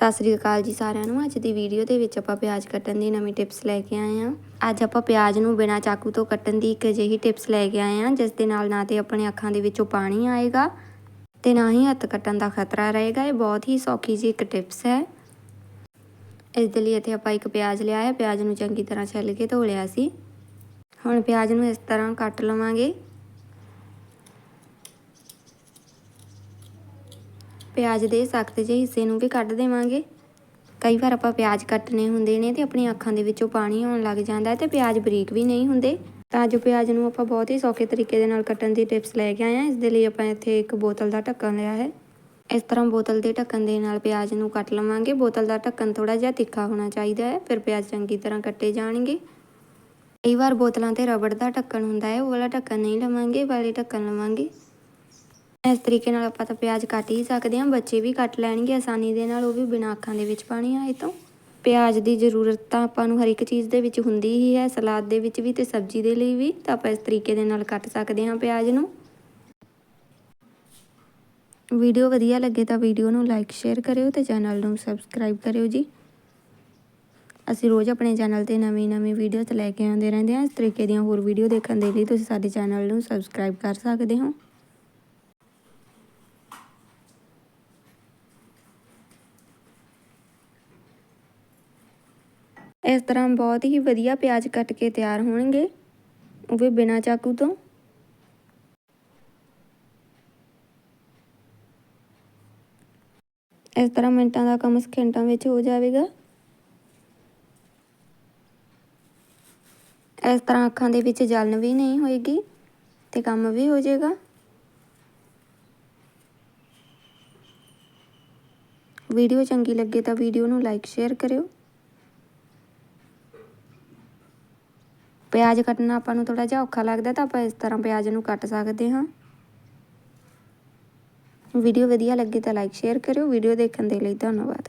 ਸਤਿ ਸ੍ਰੀ ਅਕਾਲ ਜੀ ਸਾਰਿਆਂ ਨੂੰ। ਅੱਜ ਦੀ ਵੀਡੀਓ ਦੇ ਵਿੱਚ ਆਪਾਂ ਪਿਆਜ਼ ਕੱਟਣ ਦੀ ਨਵੀਂ ਟਿਪਸ ਲੈ ਕੇ ਆਏ ਹਾਂ। ਅੱਜ ਆਪਾਂ ਪਿਆਜ਼ ਨੂੰ ਬਿਨਾਂ ਚਾਕੂ ਤੋਂ ਕੱਟਣ ਦੀ ਇੱਕ ਅਜਿਹੀ ਟਿਪਸ ਲੈ ਕੇ ਆਏ ਹਾਂ ਜਿਸ ਦੇ ਨਾਲ ਨਾ ਤੇ ਆਪਣੇ ਅੱਖਾਂ ਦੇ ਵਿੱਚੋਂ ਪਾਣੀ ਆਏਗਾ ਤੇ ਨਾ ਹੀ ਹੱਥ ਕੱਟਣ ਦਾ ਖਤਰਾ ਰਹੇਗਾ। ਇਹ ਬਹੁਤ ਹੀ ਸੌਖੀ ਜੀ ਇੱਕ ਟਿਪਸ ਹੈ। ਇਸ ਦੇ ਲਈ ਇੱਥੇ ਆਪਾਂ ਇੱਕ ਪਿਆਜ਼ ਲਿਆ ਹੈ। ਪਿਆਜ਼ ਨੂੰ ਚੰਗੀ ਤਰ੍ਹਾਂ ਛਿੱਲ ਕੇ ਧੋ ਲਿਆ ਸੀ। ਹੁਣ ਪਿਆਜ਼ ਨੂੰ ਇਸ ਤਰ੍ਹਾਂ ਕੱਟ ਲਵਾਂਗੇ। ਪਿਆਜ਼ ਦੇ ਸਖਤ ਜਿਹੇ ਹਿੱਸੇ ਨੂੰ ਵੀ ਕੱਢ ਦੇਵਾਂਗੇ। ਕਈ ਵਾਰ ਆਪਾਂ ਪਿਆਜ਼ ਕੱਟਨੇ ਹੁੰਦੇ ਨੇ ਤੇ ਆਪਣੀਆਂ ਅੱਖਾਂ ਦੇ ਵਿੱਚੋਂ ਪਾਣੀ ਆਉਣ ਲੱਗ ਜਾਂਦਾ ਹੈ ਤੇ ਪਿਆਜ਼ ਬਰੀਕ ਵੀ ਨਹੀਂ ਹੁੰਦੇ। ਤਾਂ ਜੋ ਪਿਆਜ਼ ਨੂੰ ਆਪਾਂ ਬਹੁਤ ਹੀ ਸੌਖੇ ਤਰੀਕੇ ਦੇ ਨਾਲ ਕੱਟਣ ਦੀ ਟਿਪਸ ਲੈ ਕੇ ਆਏ ਹਾਂ। ਇਸ ਦੇ ਲਈ ਆਪਾਂ ਇੱਥੇ ਇੱਕ ਬੋਤਲ ਦਾ ਢੱਕਣ ਲਿਆ ਹੈ। ਇਸ ਤਰ੍ਹਾਂ ਬੋਤਲ ਦੇ ਢੱਕਣ ਦੇ ਨਾਲ ਪਿਆਜ਼ ਨੂੰ ਕੱਟ ਲਵਾਂਗੇ। ਬੋਤਲ ਦਾ ਢੱਕਣ ਥੋੜਾ ਜਿਹਾ ਤਿੱਖਾ ਹੋਣਾ ਚਾਹੀਦਾ ਹੈ, ਫਿਰ ਪਿਆਜ਼ ਚੰਗੀ ਤਰ੍ਹਾਂ ਕੱਟੇ ਜਾਣਗੇ। ਕਈ ਵਾਰ ਬੋਤਲਾਂ ਤੇ ਰਬੜ ਦਾ ਢੱਕਣ ਹੁੰਦਾ ਹੈ, ਉਹ ਵਾਲਾ ਢੱਕਣ ਨਹੀਂ ਲਵਾਂਗੇ, ਵਾਲੇ ਢੱਕਣ ਲਵਾਂਗੇ। ਇਸ ਤਰੀਕੇ ਨਾਲ ਆਪਾਂ ਤਾਂ ਪਿਆਜ਼ ਕੱਟ ਹੀ ਸਕਦੇ ਹਾਂ, ਬੱਚੇ ਵੀ ਕੱਟ ਲੈਣਗੇ, ਆਸਾਨੀ ਦੇ ਨਾਲ ਉਹ ਵੀ ਬਿਨਾਂ ਅੱਖਾਂ ਦੇ ਵਿੱਚ ਪਾਣੀ ਆਏ ਤੋਂ। ਪਿਆਜ਼ ਦੀ ਜ਼ਰੂਰਤ ਤਾਂ ਆਪਾਂ ਨੂੰ ਹਰ ਇੱਕ ਚੀਜ਼ ਦੇ ਵਿੱਚ ਹੁੰਦੀ ਹੀ ਹੈ, ਸਲਾਦ ਦੇ ਵਿੱਚ ਵੀ ਤੇ ਸਬਜ਼ੀ ਦੇ ਲਈ ਵੀ, ਤਾਂ ਆਪਾਂ ਇਸ ਤਰੀਕੇ ਦੇ ਨਾਲ ਕੱਟ ਸਕਦੇ ਹਾਂ ਪਿਆਜ਼ ਨੂੰ। ਵੀਡੀਓ ਵਧੀਆ ਲੱਗੇ ਤਾਂ ਵੀਡੀਓ ਨੂੰ ਲਾਈਕ, ਸ਼ੇਅਰ ਕਰਿਓ ਤੇ ਚੈਨਲ ਨੂੰ ਸਬਸਕ੍ਰਾਈਬ ਕਰਿਓ ਜੀ। ਅਸੀਂ ਰੋਜ਼ ਆਪਣੇ ਚੈਨਲ ਤੇ ਨਵੀਂ ਨਵੀਂ ਵੀਡੀਓਜ਼ ਲੈ ਕੇ ਆਉਂਦੇ ਰਹਿੰਦੇ ਹਾਂ, ਇਸ ਤਰੀਕੇ ਦੀਆਂ ਹੋਰ ਵੀਡੀਓ ਦੇਖਣ ਦੇ ਲਈ ਤੁਸੀਂ ਸਾਡੇ ਚੈਨਲ ਨੂੰ ਸਬਸਕ੍ਰਾਈਬ ਕਰ ਸਕਦੇ ਹੋ। ਇਸ ਤਰ੍ਹਾਂ ਬਹੁਤ ਹੀ ਵਧੀਆ ਪਿਆਜ਼ ਕੱਟ ਕੇ ਤਿਆਰ ਹੋਣਗੇ। ਉਹ ਵੀ ਬਿਨਾਂ ਚਾਕੂ ਤੋਂ। ਇਸ ਤਰ੍ਹਾਂ ਮਿੰਟਾਂ ਦਾ ਕੰਮ ਸਕਿੰਟਾਂ ਵਿੱਚ ਹੋ ਜਾਵੇਗਾ। ਇਸ ਤਰ੍ਹਾਂ ਅੱਖਾਂ ਦੇ ਵਿੱਚ ਜਲਨ ਵੀ ਨਹੀਂ ਹੋਏਗੀ ਤੇ ਕੰਮ ਵੀ ਹੋ ਜਾਏਗਾ। ਵੀਡੀਓ ਚੰਗੀ ਲੱਗੇ ਤਾਂ ਵੀਡੀਓ ਨੂੰ ਲਾਈਕ, ਸ਼ੇਅਰ ਕਰਿਓ। ਪਿਆਜ਼ ਕੱਟਣਾ ਆਪਾਂ ਨੂੰ ਥੋੜਾ ਜਿਹਾ ਔਖਾ ਲੱਗਦਾ ਤਾਂ ਆਪਾਂ ਇਸ ਤਰ੍ਹਾਂ ਪਿਆਜ਼ ਨੂੰ ਕੱਟ ਸਕਦੇ ਹਾਂ। ਵੀਡੀਓ ਵਧੀਆ ਲੱਗੇ ਤਾਂ ਲਾਈਕ ਸ਼ੇਅਰ ਕਰਿਓ। ਵੀਡੀਓ ਦੇਖਣ ਦੇ ਲਈ ਧੰਨਵਾਦ।